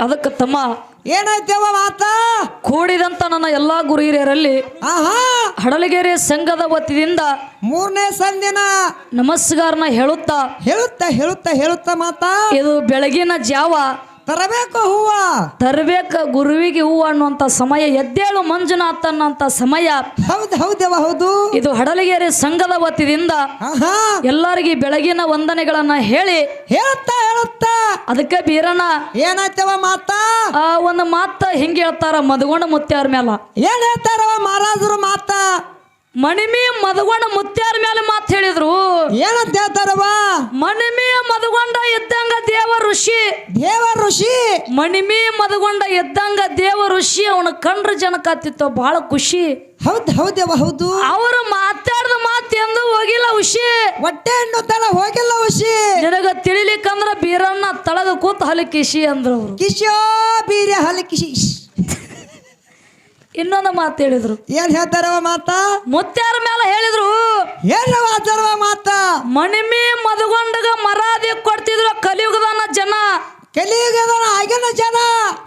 ಅದಕ್ಕೆ ತಮ್ಮ ಏನಾಯ್ತವ ಮಾತ? ಕೂಡಿದಂತ ನನ್ನ ಎಲ್ಲಾ ಗುರು ಹಿರಿಯರಲ್ಲಿ ಆಹಾ! ಹಡಲಗೆರೆ ಸಂಘದ ವತಿಯಿಂದ ಮೂರನೇ ಸಂದಿನ ನಮಸ್ಕಾರನ ಹೇಳುತ್ತಾ ಹೇಳುತ್ತಾ ಹೇಳುತ್ತಾ ಹೇಳುತ್ತಾ ಮಾತಾ? ಇದು ಬೆಳಗಿನ ಜಾವ ತರಬೇಕು ಹೂವ. ತರಬೇಕ ಗುರುವಿಗೆ ಹೂವು ಅನ್ನುವಂತ ಸಮಯ ಎದ್ದೇಳು ಮಂಜುನಾಥ್ ಅನ್ನುವಂತ ಸಮಯ. ಹೌದು ಹೌದವ ಹೌದು. ಇದು ಹಡಲಗೇರಿ ಸಂಘದ ವತಿಯಿಂದ ಎಲ್ಲರಿಗೆ ಬೆಳಗಿನ ವಂದನೆಗಳನ್ನ ಹೇಳಿ ಹೇಳುತ್ತಾ ಹೇಳುತ್ತಾ. ಅದಕ್ಕೆ ಬೀರಣ್ಣ ಏನಾಯ್ತವ ಮಾತ? ಆ ಒಂದು ಮಾತ ಹಿಂಗೆ ಹೇಳ್ತಾರ ಮದಗೊಂಡ ಮುತ್ಯಾರ ಮೇಲ ಏನ್ ಹೇಳ್ತಾರವ ಮಹಾರಾಜರು ಮಾತ? ಮಣಿಮಿ ಮದಗೊಂಡ ಮುತ್ಯಾರ ಮೇಲೆ ಮಾತು ಹೇಳಿದ್ರು. ಏನಂತ ಹೇಳ್ತಾರವ ಮಣಿಮಿ ಮದಗೊಂಡ ಇದ್ದಂಗ ದೇವ ಋಷಿ. ದೇವ ಋಷಿ? ಮಣಿಮಿ ಮದಗೊಂಡ ಇದ್ದಂಗ ದೇವ ಋಷಿ ಅವನ ಕಂಡ್ರ ಜನಕಾತಿತ್ತು ಬಹಳ ಖುಷಿ. ಹೌದು ಹೌದವ ಹೌದು. ಅವರು ಮಾತಾಡಿದ ಮಾತು ಎಂದು ಹೋಗಿಲ್ಲ ಉಷಿ ಹೊಟ್ಟೆ ಹಣ್ಣು ತಳ ಹೋಗಿಲ್ಲ ಉಷಿ ನಿನಗ ತಿಳಿಲಿಕ್ಕಂದ್ರ ಬೀರನ್ನ ತಳದ ಕೂತ್ ಹಲಕಿಸಿ ಅಂದ್ರು ಅವರು. ಕಿಶೋ ಹಲಕಿಶಿ ಇನ್ನೊಂದು ಮಾತು ಹೇಳಿದ್ರು. ಏನ್ ಹೇಳ್ತಾರವ ಮಾತ? ಮುತ್ಯಾರ ಮೇಲೆ ಹೇಳಿದ್ರು ಏನವ ಆಚಾರವ ಮಾತ? ಮಣಿಮಿ ಮದಗೊಂಡಗ ಮರಾದಿ ಕೊಡ್ತಿದ್ರು ಕಲಿಯುಗದನ ಜನ. ಕಲಿಯುಗದ ಆಗಿನ ಜನ.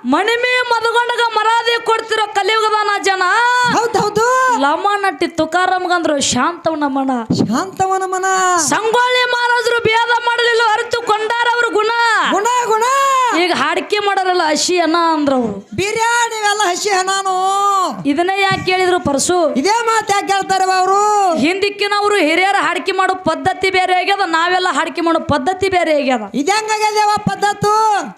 ಮಣಿಮಿ ಮದಗೊಂಡಗ ಮರಾದಿ ಕೊಡ್ತಿರೋ ಕಲಿಯುಗದನ ಜನ. ಹೌದು ಹೌದು. ಲಮ ನಟ್ಟಿ ತುಕಾರಾಮ್ಗಂದ್ರು ಶಾಂತವ್ ನಮನ ಶಾಂತವ ನಮನ ಸಂಗೊಳ್ಳಿ ಮಹಾರಾಜರು ಭೇದ ಮಾಡಲಿಲ್ಲ ಅರಿತು ಕೊಂಡಾರ ಅವ್ರ ಗುಣ. ಗುಣ ಗುಣ. ಈಗ ಹಾಡಿಕೆ ಮಾಡೋರಲ್ಲ ಹಸಿ ಅನ್ನ ಅವರು ಬಿರಿಯಾನಿ ಹಸಿ ಹನಾನು ಇದನ್ನೇ ಯಾಕೆ ಕೇಳಿದ್ರು ಪರಸು? ಇದೇ ಮಾತು ಯಾಕೆ ಹೇಳ್ತಾರೆ ಅವರು? ಹಿಂದಿಕ್ಕಿನವರು ಹಿರಿಯರ ಹಾಡಿಕೆ ಮಾಡೋ ಪದ್ಧತಿ ಬೇರೆ ಆಗ್ಯದ ನಾವೆಲ್ಲ ಹಾಡಿಕೆ ಮಾಡೋ ಪದ್ಧತಿ ಬೇರೆ ಆಗ್ಯದ. ಇದಂಗಾಗ್ಯದವ ಪದ್ಧತು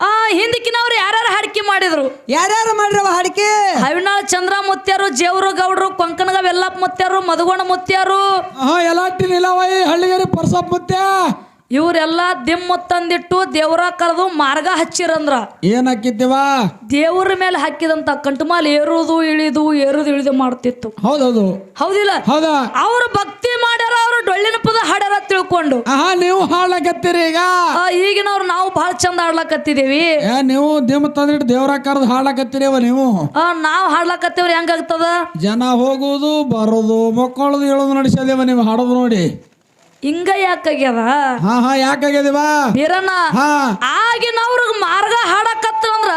ಆ ಹಿಂದಿಕ್ಕಿನವ್ರು ಯಾರ್ಯಾರು ಹಾಡಿಕೆ ಮಾಡಿದ್ರು? ಯಾರ್ಯಾರು ಮಾಡಿರವ ಹಾಡಿಕೆ? ಹವಿನಾಳ್ ಚಂದ್ರ ಮುತ್ಯಾರು ಜೇವರು ಗೌಡ್ರು ಕೊಂಕಣಗ ವೆಲ್ಲಪ್ಪ ಮುತ್ಯಾರು ಮಧುಗೋಣ ಮುತ್ಯಾರು. ಹಾ ಎಲ್ಲ ನಿಲವಾಯಿ ಹಳ್ಳಿಗೇರಿ ಪರ್ಸಪ್ ಮುತ್ಯ. ಇವರೆಲ್ಲ ದಿಮ್ಮ ತಂದಿಟ್ಟು ದೇವ್ರ ಕರೆದು ಮಾರ್ಗ ಹಚ್ಚಿರಂದ್ರ. ಏನ್ ಹಾಕಿದ್ದೇವಾ? ದೇವ್ರ ಮೇಲೆ ಹಾಕಿದಂತ ಕಂಟಮಾಲ್ ಏರುದು ಇಳಿದು ಏರುದು ಇಳಿದು ಮಾಡ್ತಿತ್ತು. ಹೌದೌದು. ಹೌದಿಲ್ಲ? ಹೌದಾ? ಅವ್ರು ಭಕ್ತಿ ಮಾಡ್ಯಾರ ಅವರು ಡೊಳ್ಳಿನ ಪದ ಹಾಡ್ಯಾರ ತಿಳ್ಕೊಂಡು. ಆಹಾ ನೀವು ಹಾಡ್ಲಕತ್ತೀರಿ ಈಗ? ಆ, ಈಗಿನವ್ರು ನಾವು ಬಹಳ ಚಂದ ಹಾಡ್ಲಾಕತ್ತಿದೀವಿ ಏ ನೀವು ದಿಮ್ ತಂದಿಟ್ಟು ದೇವ್ರ ಕರೆದು ಹಾಡ್ಲಾಕತ್ತೀರಿ ನೀವು? ಆ, ನಾವ್ ಹಾಡ್ಲಕತ್ತೇವ್ರಿ ಹೆಂಗಾಗ್ತದ? ಜನ ಹೋಗುದು ಬರೋದು ಮಕ್ಕಳದು ಹೇಳೋದು ನಡೆಸಿದೇವ ನೀವು ಹಾಡೋದು ನೋಡಿ. ಹಿಂಗ ಯಾಕಾಗ್ಯದ? ಹಾ ಹಾ ಯಾಕಾಗ್ಯದಿವ ಹಾ. ಆಗಿನವ್ರಿಗೆ ಮಾರ್ಗ ಹಾಡಕತ್ತಂದ್ರ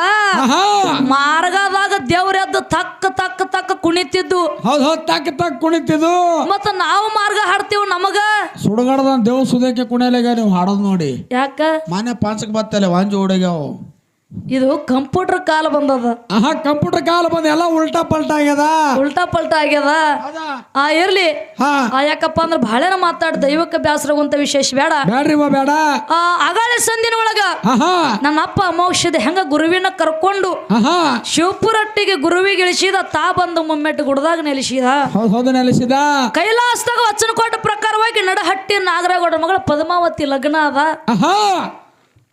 ಮಾರ್ಗದಾಗ ಮಾರ್ಗದಾಗ ದೇವ್ರೆದ್ದು ತಕ್ಕ ತಕ್ಕ ತಕ್ಕ ಕುಣಿತಿದ್ದು. ಹೌದ್ ಹೌದ್ ತಕ್ಕ ತಕ್ಕ ಕುಣಿತಿದ್ದು. ಮತ್ತ ನಾವು ಮಾರ್ಗ ಹಾಡ್ತೀವಿ ನಮಗ? ಸುಡುಗಾಡದ ದೇವ್ ಸುದೇಕೆ ಕುಣಿಯಲಾಗ ನೀವು ಹಾಡೋದ್ ನೋಡಿ. ಯಾಕ? ಮಾನ್ಯ ಪಾಂಚಕ್ ಬತ್ತಲ್ಲ ವಾಂಜಿ ಓಡಗ್ಯಾವ. ಇದು ಕಂಪ್ಯೂಟರ್ ಕಾಲ ಬಂದದ. ಆಹಾ ಕಂಪ್ಯೂಟರ್ ಕಾಲ ಬಂದ ಎಲ್ಲ ಉಲ್ಟಾ ಪಲ್ಟಾ ಆಗ್ಯದ? ಉಲ್ಟಾ ಪಲ್ಟಾ ಆಗ್ಯದ. ಆ ಇರ್ಲಿ. ಹಾ. ಆ ಯಾಕಪ್ಪ ಅಂದ್ರ ಬಹಳ ಮಾತಾಡ್ ದೈವಕ್ಕೆ ಬೇಸರಗುವಂತ ವಿಶೇಷ ಬೇಡ. ಬ್ಯಾಡ್ರಿ ಬಾ ಬೇಡ. ಆ ಅಗಾಳೆ ಸಂದಿನ ಒಳಗ ಆಹಾ. ನನ್ನ ಅಪ್ಪ ಅಮೌಷಧ ಹೆಂಗ ಗುರುವಿನ ಕರ್ಕೊಂಡು ಆಹಾ. ಶಿವಪುರಟ್ಟಿಗೆ ಗುರುವಿಗೆ ಇಳಿಸಿದ ತಾ ಬಂದ ಮುಮ್ಮೆಟ್ಟು ಗುಡದಾಗ ನೆಲೆಸಿದ. ಹೌದ್ ಹೌದು ನೆಲೆಸಿದ. ಕೈಲಾಸದಾಗ ವಚನಕೋಟ ಪ್ರಕಾರವಾಗಿ ನಡಹಟ್ಟಿ ನಾಗರಗೌಡ ಮಗಳ ಪದ್ಮಾವತಿ ಲಗ್ನ ಅದ. ಆಹಾ.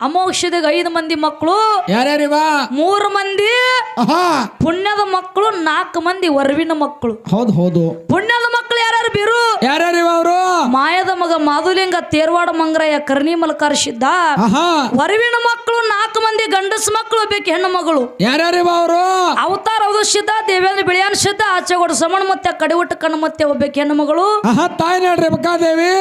ಅಮೋಕ್ಷದಾಗ ಐದು ಮಂದಿ ಮಕ್ಕಳು ಯಾರ್ಯಾರಿವ? ಮೂರು ಮಂದಿ ಆಹಾ. ಪುಣ್ಯದ ಮಕ್ಕಳು ನಾಲ್ಕು ಮಂದಿ ವರವಿನ ಮಕ್ಕಳು. ಹೌದು ಹೌದು. ಪುಣ್ಯದ ಮಕ್ಕಳು ಯಾರ್ಯಾರು ಬೀರು? ಯಾರ್ಯಾರಿವ ಅವರು? ಮಾಯದ ಮಗ ಮಾಧುಲಿಂಗ ತೇರ್ವಾಡ ಮಂಗ್ರಯ್ಯ ಕರ್ಣಿ ಸಿದ್ಧ ಆಹಾ. ವರವಿನ ಮಕ್ಕಳು ನಾಲ್ಕು ಮಂದಿ ಗಂಡಸ ಮಕ್ಕಳು ಬೇಕು ಹೆಣ್ಣು ಮಗಳು. ಯಾರ್ಯಾರಿವ ಅವರು? ಅವತಾರ ಹೌದು ಸಿದ್ಧ ದೇವೇಂದ್ರ ಬಿಳಿಯಾನ್ ಸಿದ್ಧ ಆಚೆಗೋಡು ಸಮಣ ಮತ್ತೆ ಕಡಿವಟ್ಟು ಕಣ್ಣು ಮತ್ತೆ ಒಬ್ಬ ಹೆಣ್ಣು ಮಗಳು. ಆಹಾ ತಾಯಿ ನೋಡ್ರಿ ಬಕ್ಕಾದೇವಿ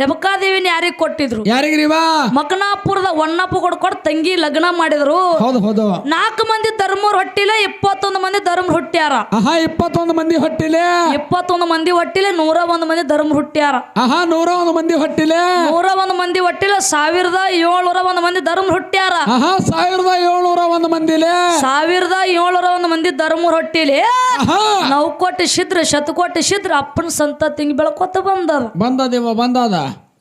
ರೇವಕಾದೇವಿನ ಯಾರಿಗೆ ಕೊಟ್ಟಿದ್ರು? ಯಾರಿಗ್ರಿವ ಮಕನಾಪುರದ ಒಣ್ಣಪ್ಪ ಕೊಟ್ಟು ತಂಗಿ ಲಗ್ನ ಮಾಡಿದ್ರು. ಹೌದು ಹೌದು. ನಾಲ್ಕು ಮಂದಿ ಧರ್ಮರ್ ಹೊಟ್ಟಿಲೆ ಇಪ್ಪತ್ತೊಂದು ಮಂದಿ ಧರ್ಮ ಹುಟ್ಟ್ಯಾರ. ಆಹಾ ಇಪ್ಪತ್ತೊಂದು ಮಂದಿ ಹೊಟ್ಟಿಲೆ? ಇಪ್ಪತ್ತೊಂದು ಮಂದಿ ಹೊಟ್ಟಿಲೆ ನೂರ ಒಂದು ಮಂದಿ ಧರ್ಮ ಹುಟ್ಟ್ಯಾರ. ಆಹಾ ನೂರ ಒಂದು ಮಂದಿ ಹೊಟ್ಟಿಲೆ? ನೂರ ಒಂದು ಮಂದಿ ಹೊಟ್ಟಿಲೆ ಸಾವಿರದ ಏಳ್ನೂರ ಒಂದು ಮಂದಿ ಧರ್ಮ ಹುಟ್ಟ್ಯಾರ. ಆಹಾ ಸಾವಿರದ ಏಳ್ನೂರ ಒಂದು ಮಂದಿಲೆ? ಸಾವಿರದ ಏಳ್ನೂರ ಒಂದು ಮಂದಿ ಧರ್ಮ ಹೊಟ್ಟಿಲಿ. ಆಹಾ. ನಾವು ಕೊಟ್ಟು ಶಿದ್ರ ಶತಕೋಟಿ ಶಿದ್ರ ಅಪ್ಪನ ಸಂತತಿಂಗ್ ಬೆಳಕೋತ ಬಂದದ. ಬಂದದೇವ ಬಂದದ?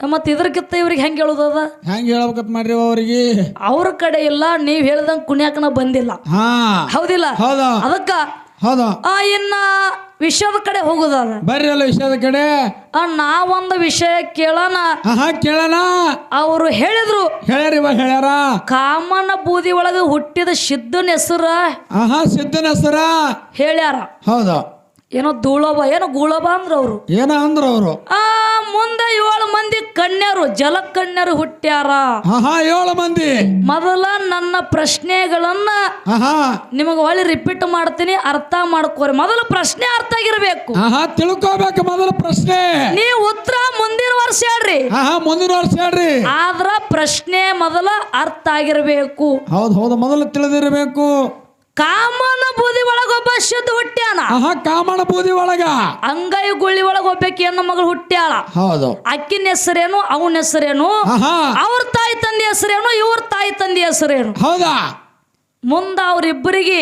ಮತ್ ಇದ್ರಕ್ಕಿಂತ ಇವ್ರಿಗೆ ಹೆಂಗ್ ಹೇಳುದದ? ಹೆಂಗ್ ಹೇಳ್ಬೇಕತ್ ಮಾಡ್ರಿ ಅವ್ರಿಗೆ? ಅವ್ರ ಕಡೆ ಇಲ್ಲ ನೀವ್ ಹೇಳ್ದಂಗ್ ಕುಣಿಯಾಕನ ಬಂದಿಲ್ಲ. ಹಾ. ಹೌದಿಲ್ಲ? ಹೌದಾ. ಅದಕ್ಕ ಹೌದು. ಆ ಇನ್ನ ವಿಷಯದ ಕಡೆ ಹೋಗುದದ ಬರ್ರಿ ಅಲ್ಲ ವಿಷಯದ ಕಡೆ. ಆ ನಾವೊಂದು ವಿಷಯ ಕೇಳೋಣ. ಆಹಾ ಕೇಳೋಣ. ಅವರು ಹೇಳಿದ್ರು. ಹೇಳ್ಯಾರಿವ ಹೇಳ್ಯಾರ. ಕಾಮನ ಬೂದಿ ಒಳಗೆ ಹುಟ್ಟಿದ ಸಿದ್ಧನ ಹೆಸರ ಆಹಾ ಸಿದ್ದನ ಹೆಸರ. ಹೇಳ್ಯಾರ. ಹೌದು. ಏನೋ ಧೂಳೋಬ ಏನೋ ಗೂಳೋಬ ಅಂದ್ರ ಅವರು. ಏನ ಅಂದ್ರ ಅವರು? ಆ ಮುಂದೆ ಏಳು ಮಂದಿ ಕನ್ಯರು ಜಲಕನ್ಯರು ಹುಟ್ಟ್ಯಾರ. ಆಹಾ ಏಳು ಮಂದಿ. ಮೊದಲ ನನ್ನ ಪ್ರಶ್ನೆಗಳನ್ನ ಆಹಾ ನಿಮಗೆ ಒಳ್ಳೆ ರಿಪೀಟ್ ಮಾಡ್ತೀನಿ ಅರ್ಥ ಮಾಡ್ಕೋರಿ. ಮೊದಲು ಪ್ರಶ್ನೆ ಅರ್ಥ ಆಗಿರ್ಬೇಕು. ಆಹಾ ತಿಳ್ಕೋಬೇಕು ಮೊದಲ ಪ್ರಶ್ನೆ. ನೀವು ಉತ್ತರ ಮುಂದಿನ ವರ್ಷ ಹೇಳ್ರಿ. ಆಹಾ ಮುಂದಿನ ವರ್ಷ ಹೇಳ್ರಿ. ಆದ್ರ ಪ್ರಶ್ನೆ ಮೊದಲ ಅರ್ಥ ಆಗಿರ್ಬೇಕು. ಹೌದು ಹೌದು ಮೊದಲು ತಿಳಿದಿರಬೇಕು. ಕಾಮನ ಬೂದಿ ಒಳಗ ಒಬ್ಬ ಶುದ್ಧ ಹುಟ್ಟ್ಯಾನ. ಆಹಾ ಕಾಮಣ ಬೂದಿ ಒಳಗ. ಅಂಗೈ ಗುಳ್ಳಿ ಒಳಗ ಒಬ್ಬಾಕಿ ಹೆಣ್ಣು ಮಗಳು ಹುಟ್ಟ್ಯಾಳ. ಹೌದು. ಅಕ್ಕಿನ ಹೆಸರೇನು ಅವನ ಹೆಸರೇನು ಆಹಾ. ಅವ್ರ ತಾಯಿ ತಂದೆ ಹೆಸರೇನು ಇವ್ರ ತಾಯಿ ತಂದೆ ಹೆಸರೇನು. ಹೌದಾ? ಮುಂದ ಅವ್ರಿಬ್ಬರಿಗೆ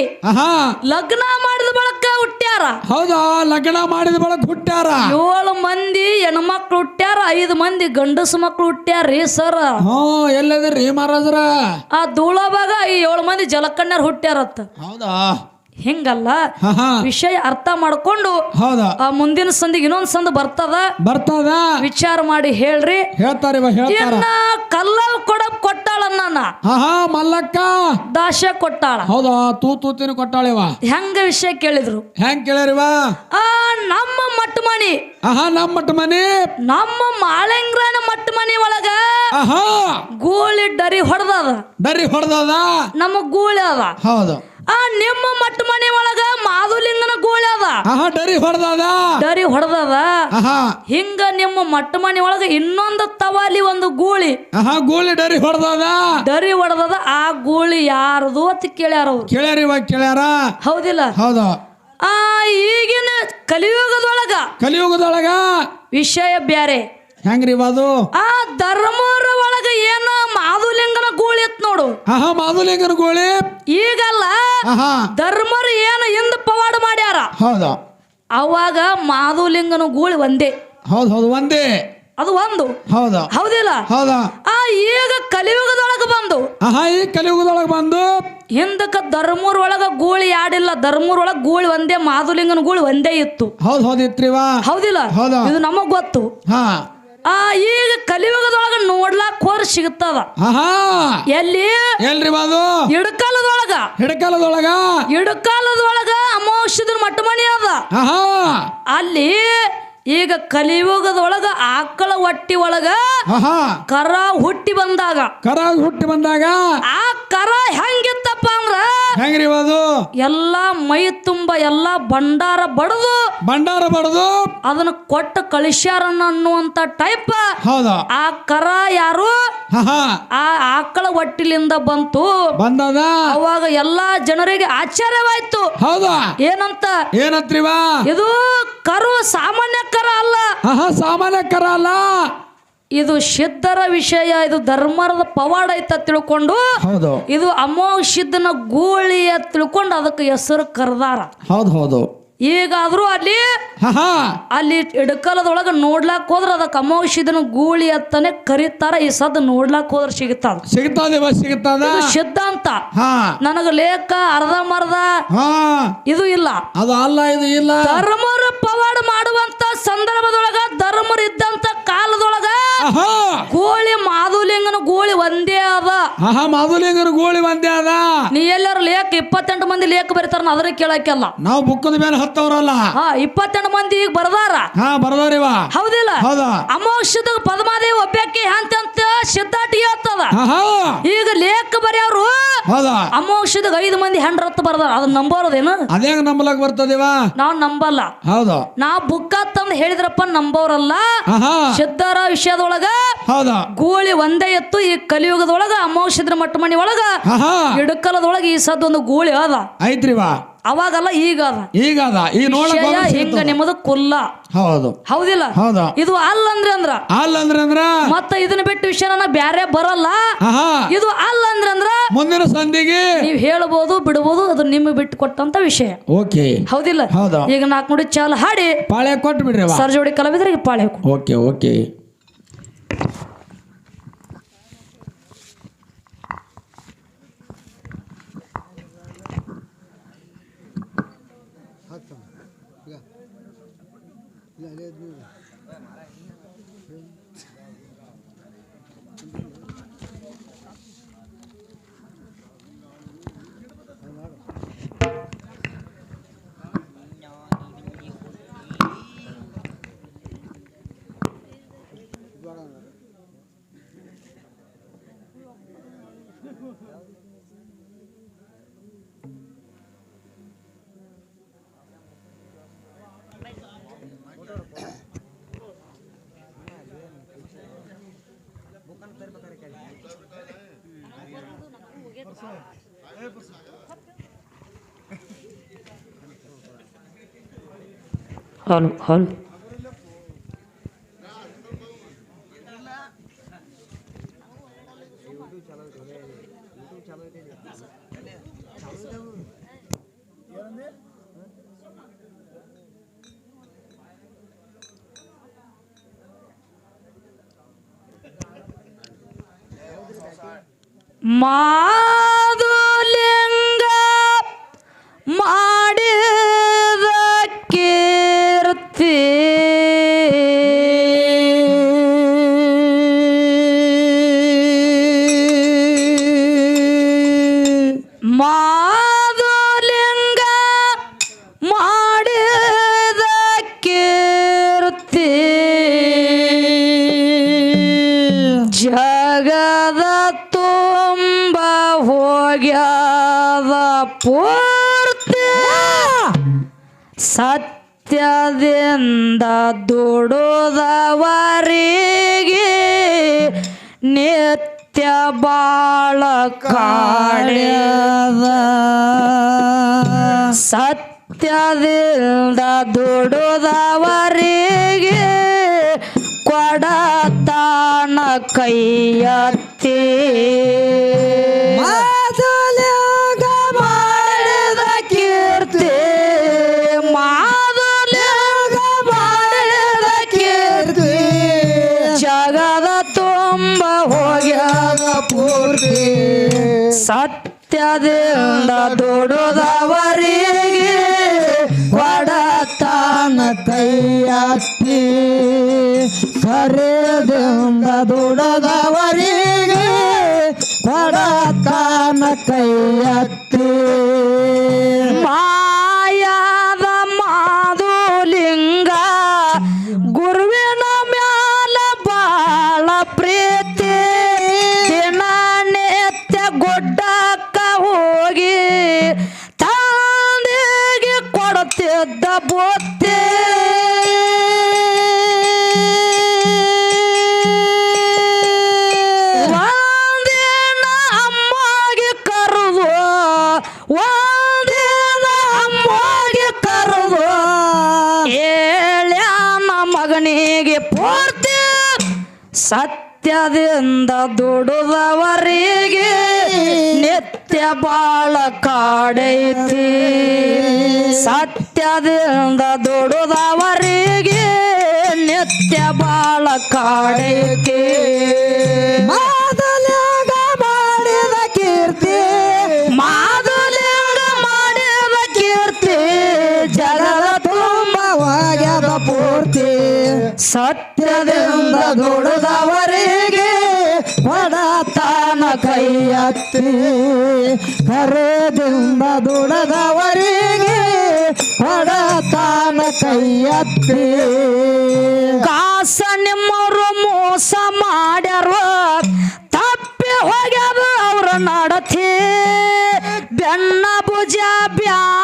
ಲಗ್ನ ಮಾಡಿದ ಬಳಕ ಹುಟ್ಟ್ಯಾರ. ಹೌದಾ? ಲಗ್ನ ಮಾಡಿದ ಬಳಕ ಹುಟ್ಟ್ಯಾರ? ಏಳು ಮಂದಿ ಹೆಣ್ಮಕ್ಳು ಹುಟ್ಟ್ಯಾರ ಐದು ಮಂದಿ ಗಂಡಸು ಮಕ್ಳು ಹುಟ್ಟ್ಯಾರ್ರಿ ಸರ್. ಹ್ಞೂ ಎಲ್ಲದ್ರಿ ಮಹಾರಾಜ್ರ. ಆ ಧೂಳಬಾಗ ಈ ಏಳು ಮಂದಿ ಜಲಕಣ್ಣರ್ ಹುಟ್ಟ್ಯಾರತ್ತ. ಹೌದಾ? ಹಿಂಗಲ್ಲ? ವಿಷಯ ಅರ್ಥ ಮಾಡ್ಕೊಂಡು ಹೌದಾ? ಆ ಮುಂದಿನ ಸಂದಿಗೆ ಇನ್ನೊಂದ್ ಸಂದ ಬರ್ತದ? ಬರ್ತದ. ವಿಚಾರ ಮಾಡಿ ಹೇಳ್ರಿ. ಹೇಳ್ತಾರೆ ಇವ ಹೇಳ್ತಾರ. ಇನ್ನ ಕಲ್ಲ ಕೊಡ ಕೊಟ್ಟಾಳ ನನ್ನ ಮಲ್ಲಕ್ಕ. ದಾಶ ಕೊಟ್ಟಾಳ. ಹೌದಾ? ತೂ ತೂತಿನ ಕೊಟ್ಟಾಳಿವ ಹೆಂಗ ವಿಷಯ ಕೇಳಿದ್ರು? ಹೆಂಗ್ ಕೇಳಿರಿವಾ ಆ ನಮ್ಮ ಮಟ್ಮಣಿ ಆಹಾ ನಮ್ಮ ಮಟ್ಟ ಮನಿ ನಮ್ಮ ಮಾಳೆಂಗ್ರನ ಮಟ್ಟ ಮನಿ ಒಳಗ ಆಹಾ ಗೂಳಿ ಡರಿ ಹೊಡೆದದ. ಡರಿ ಹೊಡೆದದ. ನಮ್ಮ ಗೂಳಿ ಅದ. ಹೌದು. ಆ ನಿಮ್ಮ ಮನೆ ಒಳಗ ಮಾಧುಲಿಂಗನ ಗೂಳಿ ಅದ. ಆಹಾ ಡರಿ ಹೊಡೆದದ? ಡರಿ ಹೊಡೆದದ. ಆಹಾ. ಹಿಂಗ ನಿಮ್ಮ ಮಟ್ಮಣಿ ಒಳಗ ಇನ್ನೊಂದು ತವಾಲಿ ಒಂದು ಗೂಳಿ. ಆಹಾ ಗೂಳಿ ಡರಿ ಹೊಡೆದದ? ಡರಿ ಹೊಡೆದದ. ಆ ಗೂಳಿ ಯಾರದು ಅಂತ ಕೇಳ್ಯಾರ ಅವ್ರು. ಇವಾಗ ಕೇಳ್ಯಾರ? ಹೌದಿಲ್ಲ? ಹೌದ. ಆ ಈಗಿನ ಕಲಿಯುಗದೊಳಗ ಕಲಿಯುಗದೊಳಗ? ವಿಷಯ ಬ್ಯಾರೆ. ಹೆಂಗ್ರಿ ಬಾದು? ಅದು ಆ ಧರ್ಮರ ಒಳಗ ಏನ ಮಾಧುಲಿಂಗನ ಗೂಳಿ ಇತ್ತು ನೋಡು. ಆಹಾ ಮಾಧುಲಿಂಗನ ಗೋಳಿ? ಈಗಲ್ಲ ಆಹಾ. ಧರ್ಮರು ಏನು ಹಿಂದ ಪವಾಡ ಮಾಡ್ಯಾರ. ಹೌದು. ಅವಾಗ ಮಾಧುಲಿಂಗನ ಗೂಳಿ ಒಂದೇ. ಹೌದು ಹೌದು ಒಂದೇ. ಅದು ಒಂದು. ಹೌದು. ಹೌದಿಲ್ಲ? ಹೌದಾ. ಆ ಈಗ ಕಲಿಯುಗದೊಳಗ ಬಂದು. ಆಹಾ ಈ ಕಲಿಯುಗದೊಳಗ ಬಂದು? ಹಿಂದಕ್ಕ ಧರ್ಮೂರ್ ಒಳಗ ಗೂಳಿ ಆಡಿಲ್ಲ ಧರ್ಮೂರ್ ಒಳಗ ಗೂಳಿ ಒಂದೇ ಮಾಧುಲಿಂಗನ ಗೂಳಿ ಒಂದೇ ಇತ್ತು. ಹೌದು ಹೌದು ಇತ್ರಿವಾ ಹೌದಿಲ್ಲ? ಹೌದಾ. ಇದು ನಮಗ್ ಗೊತ್ತು. ಹಾ. ಆ ಈಗ ಕಲಿಯುಗದೊಳಗ ನೋಡ್ಲಾಕ್ ಹೋರ್ ಸಿಗುತ್ತದ. ಆಹಾ. ಎಲ್ಲಿ? ಎಲ್ರಿ ಬಾದು ಇಡಕಾಲದೊಳಗ ಹಿಡಕಾಲದೊಳಗ. ಇಡಕಾಲದೊಳಗ ಅಮಾವಾಸ್ಯದ ಮಟ್ಟಮಣಿ ಅದ. ಆಹಾ. ಅಲ್ಲಿ ಈಗ ಕಲಿಯುಗದೊಳಗ ಆಕಳ ಹೊಟ್ಟಿ ಒಳಗ ಆಹಾ. ಕರ ಹುಟ್ಟಿ ಬಂದಾಗ. ಕರ ಹುಟ್ಟಿ ಬಂದಾಗ? ಆ ಕರ ಅಂದ್ರ ಹೆಂಗ್ರಿ ಅದು? ಎಲ್ಲಾ ಮೈ ತುಂಬ ಎಲ್ಲಾ ಭಂಡಾರ ಬಡದು. ಭಂಡಾರ ಬಡದು? ಅದನ್ನ ಕೊಟ್ಟ ಕಳಿಸ್ಯಾರ ಅನ್ನುವಂತ ಟೈಪ್ ಹೌದಾ? ಆ ಕರ ಯಾರು? ಆ ಆಕಳ ಒಟ್ಟಿಲಿಂದ ಬಂತು. ಬಂದದ? ಅವಾಗ ಎಲ್ಲಾ ಜನರಿಗೆ ಆಶ್ಚರ್ಯವಾಯ್ತು. ಹೌದಾ? ಏನಂತ? ಏನತ್ರಿವಾ? ಇದು ಕರು ಸಾಮಾನ್ಯ ಕರ ಅಲ್ಲ. ಸಾಮಾನ್ಯ ಕರ ಅಲ್ಲ. ಇದು ಸಿದ್ಧರ ವಿಷಯ ಇದು ಧರ್ಮರದ ಪವಾಡ ಐತ ತಿಳ್ಕೊಂಡು ಹೌದು. ಇದು ಅಮೋಘ ಗೂಳಿ ಅಂತ ತಿಳ್ಕೊಂಡು ಅದಕ್ಕೆ ಹೆಸರು ಕರೆದಾರ. ಹೌದು ಹೌದು. ಈಗಾದ್ರೂ ಅಲ್ಲಿ ಅಲ್ಲಿ ಇಡಕಲದೊಳಗ ನೋಡ್ಲಾಕ್ ಹೋದ್ರ ಅದಕ್ಕೆ ಅಮೋಘ ಗೂಳಿ ಅತ್ತನೆ ಕರೀತಾರ. ಈ ಸದ್ ನೋಡ್ಲಾಕ್ ಹೋದ್ರ ಸಿಗುತ್ತದ ಸಿಗ್ತದೆ ಇದು ಸಿದ್ಧಾಂತ ನನಗ ಲೇಖ ಅರ್ಧ ಮರ್ಧ ಹಾ. ಇದು ಇಲ್ಲ. ಅದು ಅಲ್ಲ ಇದು ಇಲ್ಲ. ಧರ್ಮರ ಪವಾಡ ಮಾಡುವಂತ ಸಂದರ್ಭದೊಳಗ ಧರ್ಮರಿದ್ದಂತ ಕಾಲದೊಳಗ ಕೋಳಿ ಮಾಧುರಿ ಗೋಳಿ ಒಂದೇ ಅದ. ಆಹಾ ಮಾಧುಲಿಂಗರ ಗೋಳಿ ಒಂದೇ ಅದ. ನೀ ಎಲ್ಲರೂ ಲೇಖ ಇಪ್ಪತ್ತೆಂಟು ಮಂದಿ ಲೇಖ ಬರೀತಾರ ಅದ್ರ ಕೇಳಕ್ಕೆಲ್ಲ. ನಾವು ಬುಕ್ಕದ ಮೇಲೆ ಹತ್ತವ್ರಲ್ಲ. ಹಾ ಇಪ್ಪತ್ತೆಂಟು ಮಂದಿ ಈಗ ಬರ್ದಾರ. ಹಾ ಹೌದಿಲ್ಲ? ಹೌದಾ. ಅಮೋಕ್ಷದ ಪದ್ಮಾದೇವಿ ಒಬ್ಬಕ್ಕೆ ಅಂತ ಸಿದ್ಧಾಟಿ ಹೇಳ್ತದ ಈಗ ಲೇಖ ಬರ್ಯಾವ್ರು ಹೌದಾ. ಅಮೋಕ್ಷದ ಐದು ಮಂದಿ ಹೆಂಡ್ರತ್ತು ಬರ್ದಾರ. ಅದನ್ನ ನಂಬೋರದೇನು? ಅದೇ ನಂಬಲಕ್ ಬರ್ತದಿವ? ನಾವು ನಂಬಲ್ಲ. ಹೌದು. ನಾ ಬುಕ್ಕ ತಂದು ಹೇಳಿದ್ರಪ್ಪ ನಂಬೋರಲ್ಲ. ಸಿದ್ಧರ ವಿಷಯದೊಳಗ ಹೌದಾ. ಗೋಳಿ ಒಂದೇ ಎತ್ತು ಈ ಕಲಿಯುಗದೊಳಗ ಅಮೋಕ್ಷದ್ರ ಮಟ್ಟಮಣಿ ಒಳಗ ಆಹಾ. ಇಡಕಲದೊಳಗ ಈ ಸದ್ ಒಂದು ಗೂಳಿ ಅದ. ವಾ ಅವಾಗಲ್ಲ ಈಗ ಅದ. ಈಗ ಅದ. ಈ ನೋಡ ಹಿಂಗ ನಿಮ್ಮದು ಕುಲ್ಲ. ಹೌದು. ಹೌದಿಲ್ಲ? ಹೌದಾ. ಇದು ಅಲ್ಲ ಅಂದ್ರೆ ಅಂದ್ರ. ಅಲ್ಲ ಅಂದ್ರೆ? ಅಂದ್ರ ಮತ್ತ ಇದನ್ನ ಬಿಟ್ಟು ವಿಷಯ ನನ್ನ ಬ್ಯಾರೆ ಬರಲ್ಲ. ಇದು ಅಲ್ಲ ಅಂದ್ರೆ ಅಂದ್ರ ಮುಂದಿನ ಸಂದಿಗೆ ನೀವ್ ಹೇಳ್ಬೋದು ಬಿಡಬಹುದು ಅದು ನಿಮಗೆ ಬಿಟ್ಟು ಕೊಟ್ಟಂತ ವಿಷಯ. ಓಕೆ. ಹೌದಿಲ್ಲ? ಹೌದಾ. ಈಗ ನಾಲ್ಕು ನುಡಿ ಚಾಲ ಹಾಡಿ. ಪಾಳೆ ಕೊಟ್ಟು ಬಿಡ್ರಿ ಸರ್ಜೋಡಿ ಕಲಾವಿದರಿಗೆ ಪಾಳೆ ಓಕೆ ಓಕೆ. ಹೌದು ಹೌದು ಮಾದುಲಿಂಗ ಸತ್ಯದಿಂದ ದುಡುದವರಿಗೆ ನಿತ್ಯ ಬಾಳ ಕಾಡ್ಯದ ಸತ್ಯದಿಂದ ದುಡುದವರಿಗೆ ಕೊಡತಾನ ಕೈಯತ್ತಿ. ಸತ್ಯದಿಂದ ದುಡುದವರಿಗೆ ಕೊಡತಾನ ಕೈಯತ್ತಿ ಸರಿದಿಂದ ದುಡದವರಿಗೆ ಕೊಡತಾನ ಕೈಯತ್ತಿ ಸತ್ಯದಿಂದ ದುಡಿದವರಿಗೆ ನಿತ್ಯ ಬಾಳ ಕಾಡೈತಿ. ಸತ್ಯದಿಂದ ದುಡಿದವರಿಗೆ ನಿತ್ಯ ಬಾಳ ಕಾಡೈತಿ. ಸತ್ಯದಿಂದ ದುಡಿದವರಿಗೆ ಕೊಡತಾನ ಕೈಯತ್ತಿ. ಕರೆದಿಂದ ದುಡದವರಿಗೆ ಕೊಡತಾನ ಕೈಯತ್ತಿ. ಕಾಸ ನಿಮ್ಮರು ಮೋಸ ಮಾಡ್ಯಾರ. ತಪ್ಪಿ ಹೋಗ್ಯಾದ ಅವ್ರ ನಡತಿ. ಬೆನ್ನ ಭುಜ ಬ್ಯಾಡ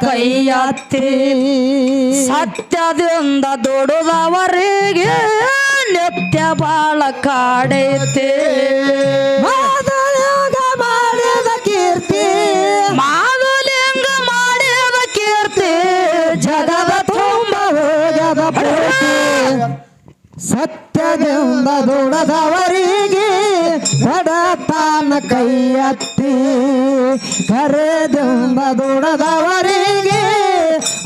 ಕೈಯತ್ತಿ. ಸತ್ಯದಿಂದ ದುಡುದವರಿಗೆ ನಿತ್ಯ ಬಾಳ ಕಾಡೈತಿ. ಮಾದಲಿಂಗ ಮಾಡಿದ ಕೀರ್ತಿ. ಮಾದಲಿಂಗ ಮಾಡಿದ ಕೀರ್ತಿ. ಜಗದ ತುಂಬ ಹೋಗದ ಪೂರ್ತಿ. ಕಡೆಯಿಂದ ದುಡದವರಿಗೆ ಬಡತಾನ ಕೈಯತ್ತಿ. ಕರೆದಿಂದ ದುಡದವರಿಗೆ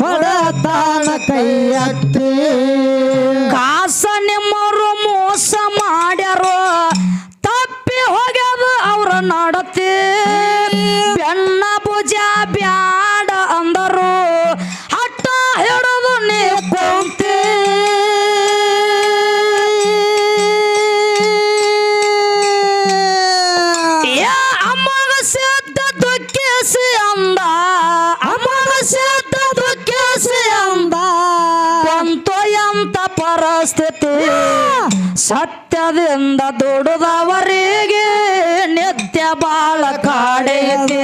ಬಡತಾನ ಕೈಯತ್ತಿ. ಕಾಸ ನಿಮ್ಮರು ಮೋಸ ಮಾಡ್ಯಾರು. ತಪ್ಪಿ ಹೋಗ್ಯದ ಅವ್ರ ನಡತಿ. ಬೆನ್ನ ಪೂಜಾ ಬ್ಯಾ ಸ್ಥಿತಿ ಸತ್ಯದಿಂದ ದೊಡ್ಡದವರಿಗೆ ನಿತ್ಯ ಬಾಳ ಕಾಡೈತಿ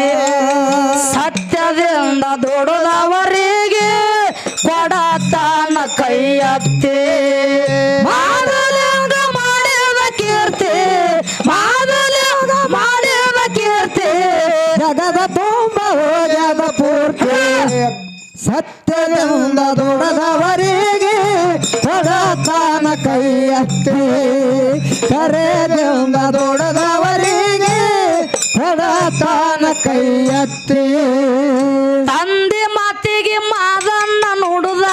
ಸತ್ಯದಿಂದ ದೊಡ್ಡದವರಿಗೆ ಕೊಡತಾನ ಕೈಯತ್ತಿ. ಕೈಯತ್ತೆ ಸತ್ಯದಿಂದ ದೊಡ್ಡದವ ಎತ್ತಿ ಕರೆ ಬೆಂಬ ದೊಡದವರಿಗೆ ಹೊಡತಾನ ಕೈ ಎತ್ತಿ ತಂದೆ ಮಾತಿಗೆ ಮಾದನ್ನ ನೋಡುದ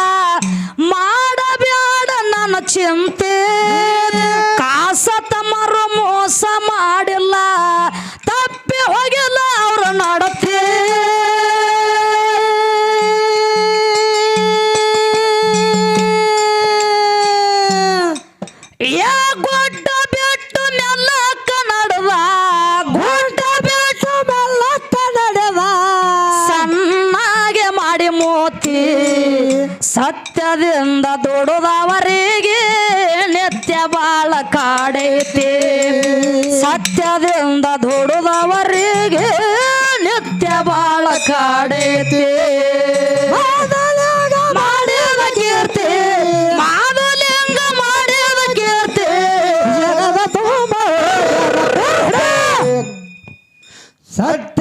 ಮಾಡಬೇಡ ನನ್ನ ಚಿಂತೆ. சத்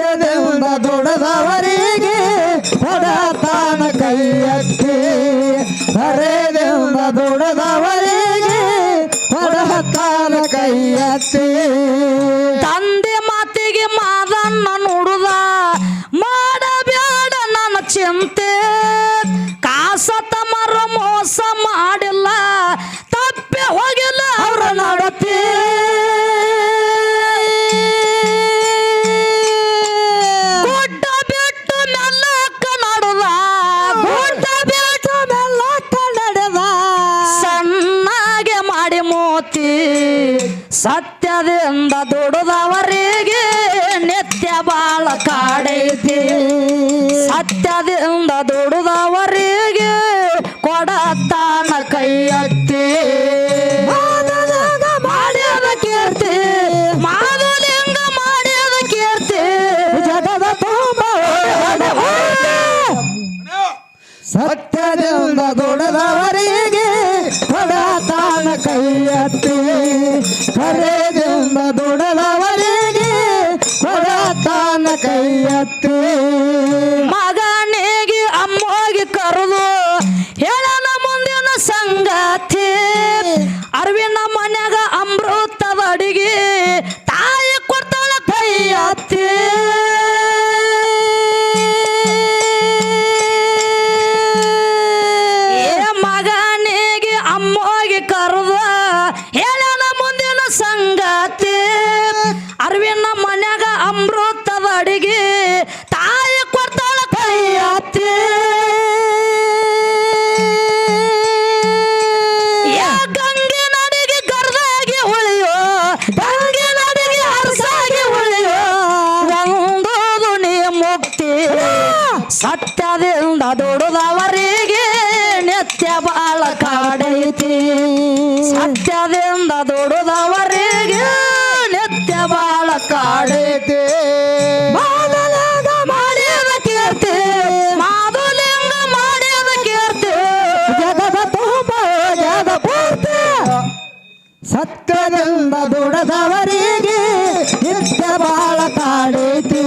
রে ಸತ್ಯದಿಂದ ದುಡದವರಿಗೆ ನಿತ್ಯ ಬಾಳ ಕಾಡೈತಿ.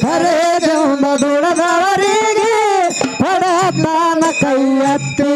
ಕರೆದಿಂದ ದುಡದವರಿಗೆ ಪಡತಾನ ಕೈಯತ್ತಿ.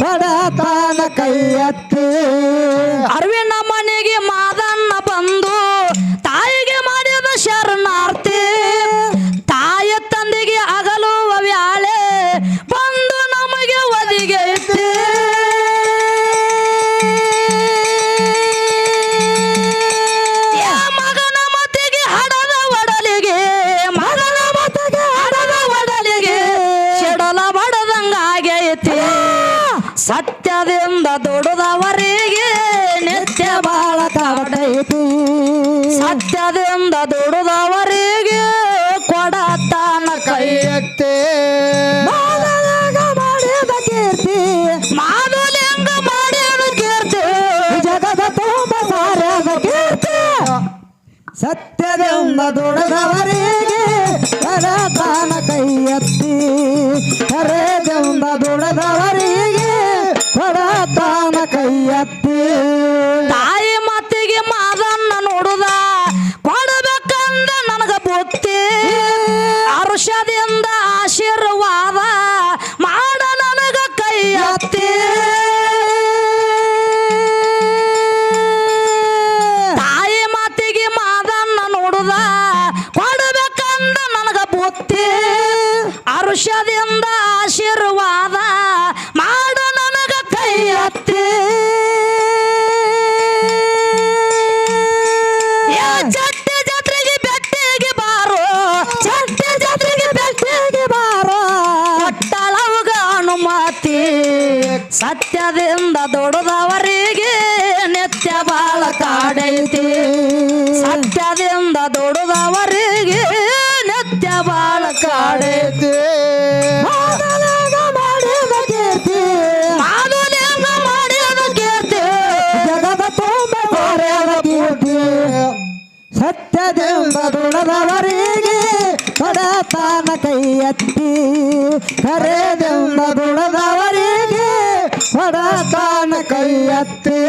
ಬಡತನ ಕೈಯತ್ತಿ. ದುಡದವರಿಗೆ ಕರತಾನ ಕೈಯತ್ತಿ ಕರೆ ದುಡದವರಿಗೆ ಕರತಾನ ಕೈಯತ್ತಿ ಅವರಿಗೆ ಸಡತಾನ ಕೈಯತ್ತಿ ಕರೆದೆಂಬ ಗುಣದವರಿಗೆ ಹೊಡತಾನ ಕೈಯತ್ತಿ.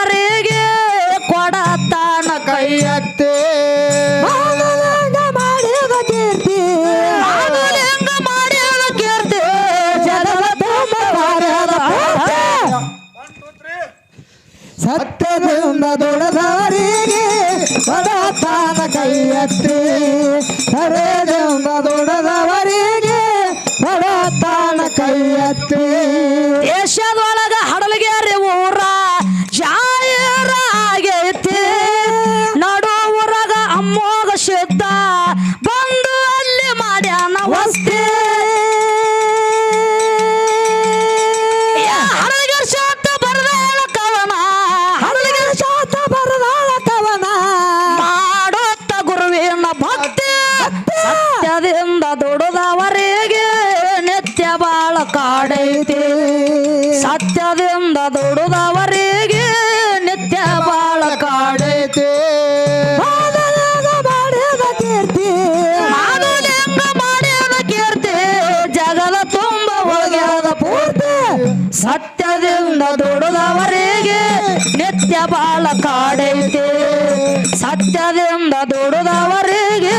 ಅವರಿಗೆ ಕೊಡತಾನ ಕೈಯತ್ತೆ. ಸತ್ಯದಿಂದ ದೊಡದಾರಿಗೆ ಪಡತಾನ ಕೈಯತ್ತೆ. ಸರೇದಿಂದ ಬಾಳ ಕಾಡೈತೆ. ಸತ್ಯದಿಂದ ದುಡಿದವರಿಗೆ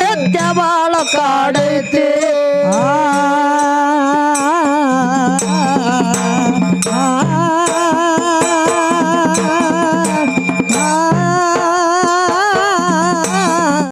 ನಿತ್ಯ ಬಾಳ ಕಾಡೈತೆ.